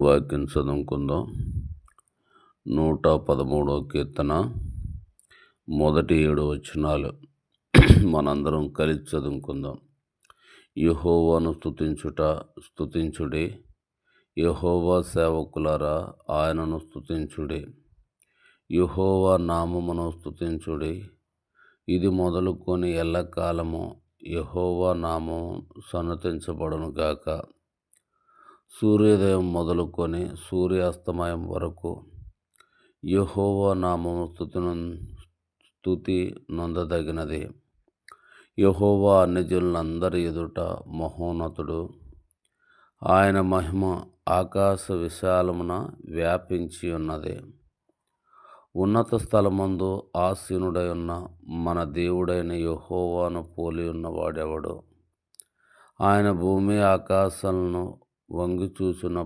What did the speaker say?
వాక్యం చదువుకుందాం. నూట పదమూడవ కీర్తన మొదటి ఏడు వచనాలు. మనందరం కలిసి చదువుకుందాం. యహోవాను స్తుతించుట స్తుతించుడి. యహోవా సేవకులారా ఆయనను స్థుతించుడి యహోవా నామమును స్థుతించుడి ఇది మొదలుకొని ఎల్లకాలము యహోవా నామం సన్నతించబడును గాక సూర్యోదయం మొదలుకొని సూర్యాస్తమయం వరకు యహోవా నామము స్థుతిను స్థుతి నొందదగినది. యహోవా అన్యజనులందరి ఎదుట మహోన్నతుడు. ఆయన మహిమ ఆకాశ విశాలమున వ్యాపించి ఉన్నది. ఉన్నత స్థలమందు ఆసీనుడై ఉన్న మన దేవుడైన యహోవాను పోలి ఉన్నవాడెవడు? ఆయన భూమి ఆకాశాలను వంగి చూసిన